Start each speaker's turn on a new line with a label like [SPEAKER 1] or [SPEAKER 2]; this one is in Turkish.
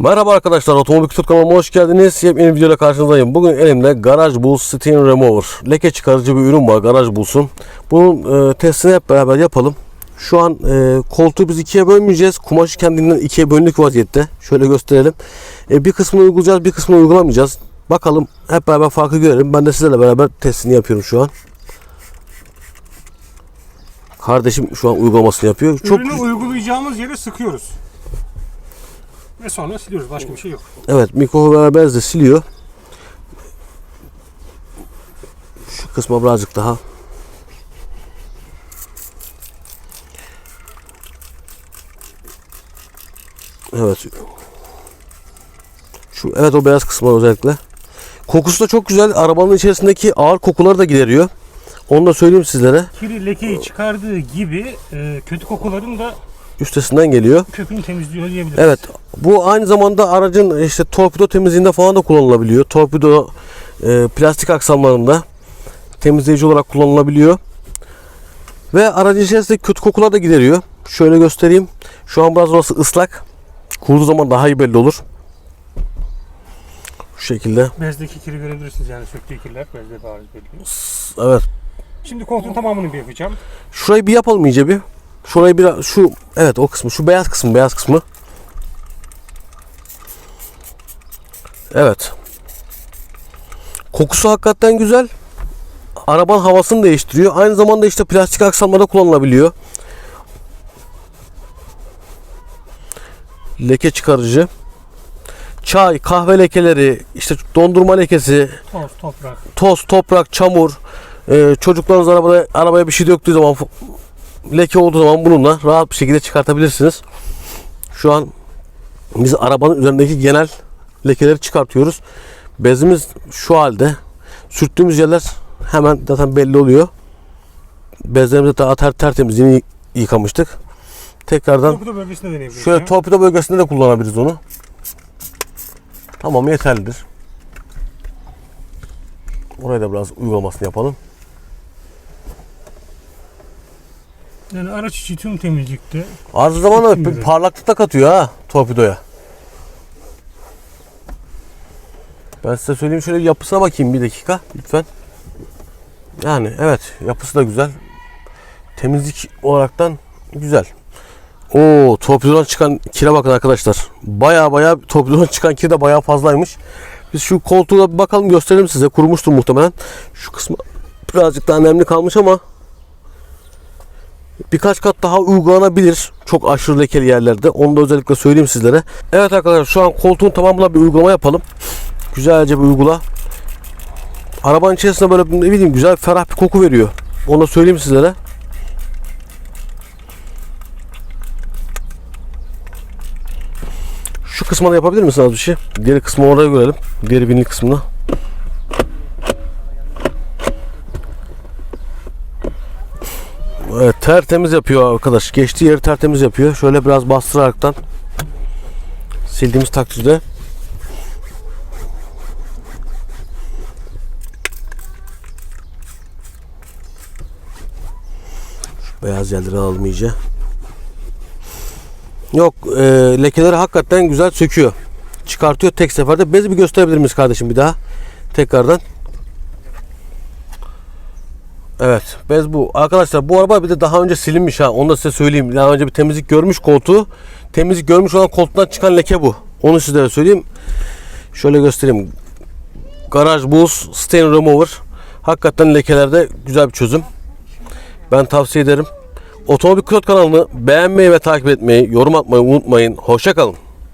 [SPEAKER 1] Merhaba arkadaşlar, Otomobil Kütür kanalıma hoş geldiniz. Yepyeni videoyla karşınızdayım. Bugün elimde Garage Bulls Stain Remover. Leke çıkarıcı bir ürün var Garage Bulls'un. Bunun e, testini hep beraber yapalım. Şu an e, koltuğu biz ikiye bölmeyeceğiz. Kumaşı kendinden ikiye bölünük vaziyette. Şöyle gösterelim. E, bir kısmını uygulayacağız, bir kısmını uygulamayacağız. Bakalım hep beraber farkı görelim. Ben de sizlerle beraber testini yapıyorum şu an. Kardeşim şu an uygulamasını yapıyor. Çok
[SPEAKER 2] Ürünü uygulayacağımız yere sıkıyoruz. Ve sonra siliyoruz. Başka bir şey yok.
[SPEAKER 1] Evet mikro beraber de siliyor. Şu kısma birazcık daha. Evet. Şu evet o beyaz kısmı özellikle. Kokusu da çok güzel. Arabanın içerisindeki ağır kokuları da gideriyor. Onu da söyleyeyim sizlere.
[SPEAKER 2] Kiri lekeyi çıkardığı gibi e, kötü kokuların da
[SPEAKER 1] Üstesinden geliyor.
[SPEAKER 2] kökünü temizliyor diyebiliriz.
[SPEAKER 1] Evet. Bu aynı zamanda aracın işte torpido temizliğinde falan da kullanılabiliyor. Torpido e, plastik aksamlarında temizleyici olarak kullanılabiliyor. Ve aracın içerisindeki kötü kokular da gideriyor. Şöyle göstereyim. Şu an biraz orası ıslak. Kuruduğu zaman daha iyi belli olur. Şu şekilde.
[SPEAKER 2] Bezdeki kiri görebilirsiniz yani söktüğü kirler bezde bariz belli.
[SPEAKER 1] Evet.
[SPEAKER 2] Şimdi koltuğun tamamını bir yapacağım.
[SPEAKER 1] Şurayı bir yapalım iyice bir. Şurayı bir şu evet o kısmı şu beyaz kısmı beyaz kısmı. Evet. Kokusu hakikaten güzel. Arabanın havasını değiştiriyor. Aynı zamanda işte plastik aksamlarda kullanılabiliyor. Leke çıkarıcı. Çay, kahve lekeleri, işte dondurma lekesi,
[SPEAKER 2] Toz, toprak.
[SPEAKER 1] toz, toprak, çamur, e, çocuklarınız arabaya, arabaya bir şey döktüğü zaman leke olduğu zaman bununla rahat bir şekilde çıkartabilirsiniz. Şu an biz arabanın üzerindeki genel lekeleri çıkartıyoruz. Bezimiz şu halde. Sürttüğümüz yerler hemen zaten belli oluyor. Bezlerimizi daha ter, tertemiz yeni yıkamıştık. Tekrardan
[SPEAKER 2] Torpido bölgesinde deneyebiliriz.
[SPEAKER 1] Şöyle torpido bölgesinde de kullanabiliriz onu. Tamam yeterlidir. Oraya da biraz uygulamasını yapalım.
[SPEAKER 2] Yani araç içi tüm temizlikte
[SPEAKER 1] Arzu zamanla bir parlaklık da katıyor ha torpidoya. Ben size söyleyeyim şöyle bir yapısına bakayım bir dakika lütfen. Yani evet yapısı da güzel. Temizlik olaraktan güzel. Oo torpidodan çıkan kire bakın arkadaşlar. Baya baya torpidodan çıkan kir de baya fazlaymış. Biz şu koltuğa bir bakalım gösterelim size. Kurumuştur muhtemelen. Şu kısmı birazcık daha nemli kalmış ama birkaç kat daha uygulanabilir. Çok aşırı lekeli yerlerde. Onu da özellikle söyleyeyim sizlere. Evet arkadaşlar şu an koltuğun tamamına bir uygulama yapalım. Güzelce bir uygula. Arabanın içerisinde böyle ne bileyim güzel ferah bir koku veriyor. Onu da söyleyeyim sizlere. Şu kısmını yapabilir misin az bir şey? Diğer kısmı oraya görelim. Diğer binlik kısmını. Evet tertemiz yapıyor arkadaş. Geçtiği yeri tertemiz yapıyor. Şöyle biraz bastıraraktan sildiğimiz takdirde Şu beyaz yerleri alalım iyice. Yok e, lekeleri hakikaten güzel söküyor. Çıkartıyor tek seferde. Bezi bir gösterebilir miyiz kardeşim bir daha? Tekrardan. Evet bez bu. Arkadaşlar bu araba bir de daha önce silinmiş ha. Onu da size söyleyeyim. Daha önce bir temizlik görmüş koltuğu. Temizlik görmüş olan koltuktan çıkan leke bu. Onu sizlere söyleyeyim. Şöyle göstereyim. Garaj Boost Stain Remover. Hakikaten lekelerde güzel bir çözüm. Ben tavsiye ederim. Otomobil Pilot kanalını beğenmeyi ve takip etmeyi, yorum atmayı unutmayın. Hoşça kalın.